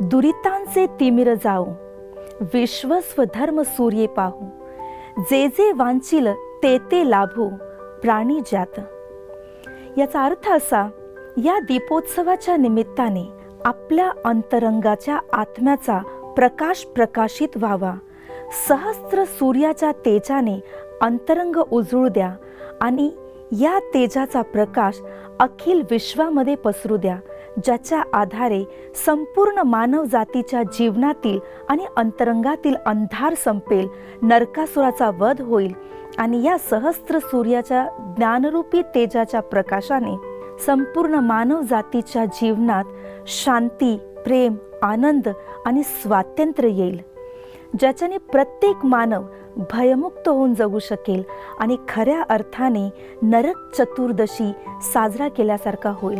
दुरितांचे तिमिर जाऊ विश्व स्वधर्म सूर्ये पाहू. जे जे वांचिल ते ते लाभू प्राणी ज्यात. याचा अर्थ असा या दीपोत्सवाच्या निमित्ताने आपल्या अंतरंगाच्या आत्म्याचा प्रकाश प्रकाशित व्हावा. सहस्त्र सूर्याच्या तेजाने अंतरंग उजळू द्या आणि या तेजाचा प्रकाश अखिल विश्वामध्ये पसरू द्या. ज्याच्या आधारे संपूर्ण मानवजातीच्या जीवनातील आणि अंतरंगातील अंधार संपेल नरकासुराचा वध होईल आणि या सहस्त्र सूर्याच्या ज्ञानरूपी तेजाच्या प्रकाशाने संपूर्ण मानवजातीच्या जीवनात शांती प्रेम आनंद आणि स्वातंत्र्य येईल ज्याच्याने प्रत्येक मानव भयमुक्त होऊन जगू शकेल आणि खऱ्या अर्थाने नरक चतुर्दशी साजरा केल्यासारखा होईल.